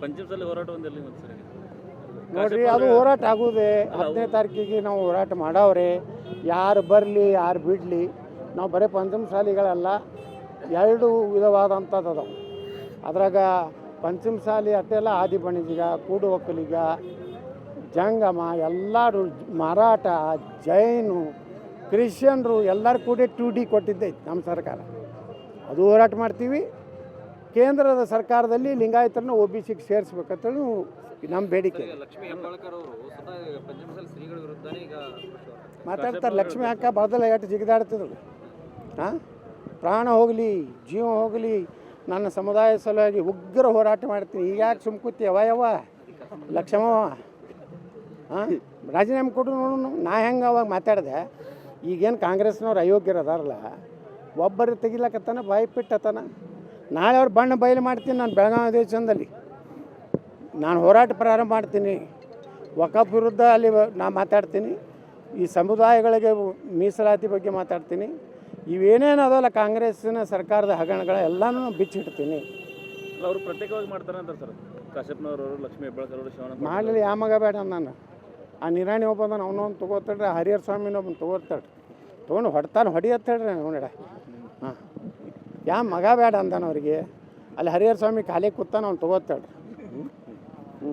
ಹೋರಾಟ ಮತ್ತೆ ಸರ್ ನೋಡ್ರಿ ಅದು ಹೋರಾಟ ಆಗುದೆ ಹತ್ತನೇ ತಾರೀಕಿಗೆ ನಾವು ಹೋರಾಟ ಮಾಡವ್ರೆ. ಯಾರು ಬರಲಿ ಯಾರು ಬಿಡಲಿ ನಾವು ಬರೀ ಪಂಚಮಸಾಲಿಗಳಲ್ಲ. ಎರಡು ವಿಧವಾದಂಥದ್ದು ಅದಾವೆ. ಅದ್ರಾಗ ಪಂಚಮಸಾಲಿ ಅಟ್ಟೆಲ್ಲ ಆದಿ ಬಣಿಜಿಗ ಕೂಡು ಒಕ್ಕಲಿಗ ಜಂಗಮ ಎಲ್ಲರೂ ಮರಾಠ ಜೈನು ಕ್ರಿಶ್ಚಿಯನ್ರು ಎಲ್ಲರೂ ಕೂಡ ಟು ಡಿ ಕೊಟ್ಟಿದ್ದೈತೆ ನಮ್ಮ ಸರ್ಕಾರ. ಅದು ಹೋರಾಟ ಮಾಡ್ತೀವಿ. ಕೇಂದ್ರದ ಸರ್ಕಾರದಲ್ಲಿ ಲಿಂಗಾಯತರನ್ನ ಒ ಬಿ ಸಿಗೆ ಸೇರಿಸ್ಬೇಕಂತೇಳಿ ನಮ್ಮ ಬೇಡಿಕೆ ಲಕ್ಷ್ಮೀ ಹೆಬ್ಬಾಳ್ಕರ್ ಅವರು ಸ್ವತಃ ಪಂಚಮಸಾಲಿ ಶ್ರೀಗಳ ವಿರುದ್ಧನೇ ಈಗ ಮಾತಾಡ್ತಾರೆ ಲಕ್ಷ್ಮಿ ಅಕ್ಕ ಬದಲ ಎಷ್ಟು ಜಿಗಿದಾಡ್ತಿದ್ರು. ಹಾಂ? ಪ್ರಾಣ ಹೋಗಲಿ ಜೀವ ಹೋಗಲಿ ನನ್ನ ಸಮುದಾಯ ಸಲುವಾಗಿ ಉಗ್ರ ಹೋರಾಟ ಮಾಡ್ತೀನಿ. ಈಗ ಯಾಕೆ ಸುಮ್ಕೂತಿ ಯಾವ ಯವ ಲಕ್ಷ್ಮವ ಹಾಂ? ರಾಜೀನಾಮೆ ಕೊಡು ನೋಡು ನಾ ಹೆಂಗೆ ಅವಾಗ ಮಾತಾಡಿದೆ? ಈಗೇನು ಕಾಂಗ್ರೆಸ್ನವ್ರು ಅಯೋಗ್ಯರು ಅದಾರಲ್ಲ ಒಬ್ಬರು ತೆಗಿಲಕತ್ತಾನ ಬಾಯಿ ಬಿಟ್ಟತನ? ನಾಳೆ ಅವ್ರು ಬಣ್ಣ ಬಯಲು ಮಾಡ್ತೀನಿ ನಾನು ಬೆಳಗಾವಿ ಅಧಿವೇಶನದಲ್ಲಿ ನಾನು ಹೋರಾಟ ಪ್ರಾರಂಭ ಮಾಡ್ತೀನಿ. ವಕಫ್ ವಿರುದ್ಧ ಅಲ್ಲಿ ನಾನು ಮಾತಾಡ್ತೀನಿ. ಈ ಸಮುದಾಯಗಳಿಗೆ ಮೀಸಲಾತಿ ಬಗ್ಗೆ ಮಾತಾಡ್ತೀನಿ. ಇವೇನೇನು ಅದಲ್ಲ ಕಾಂಗ್ರೆಸ್ಸಿನ ಸರ್ಕಾರದ ಹಗರಣಗಳ ಎಲ್ಲನೂ ಬಿಚ್ಚಿಡ್ತೀನಿ. ಅವರು ಪ್ರತ್ಯೇಕವಾಗಿ ಮಾಡ್ತಾರೆ ಅಂತ ಸರ್. ಕಾಶ್ಯಪ್ನವರು ಲಕ್ಷ್ಮೀ ಹೆಬ್ಬಾಳ್ಕರ್ ಅವರು ಶಿವಣ್ಣ ಮಾಡಲಿ ಯಾವ ಮಗ ಬೇಡ ನಾನು. ಆ ನಿರಾಣಿ ಒಬ್ಬನ ಅವನೊಂದು ತೊಗೋತಾಡ್ರಿ ಆ ಹರಿಹರ ಸ್ವಾಮಿನ ಒಬ್ಬನ ತೊಗೋತಾಡ್ರಿ ತೊಗೊಂಡು ಹೊಡ್ತಾನೆ ಹೊಡಿಯತ್ತೇಳ್ರಿ ನಾನು ಹಾಂ ಯಾವ ಮಗ ಬೇಡ ಅಂದಾನ ಅವ್ರಿಗೆ. ಅಲ್ಲಿ ಹರಿಹರ ಸ್ವಾಮಿ ಖಾಲಿ ಕೂತಾನ ಅವ್ನು ತಗೋತಾಳೆ ಹ್ಞೂ ಹ್ಞೂ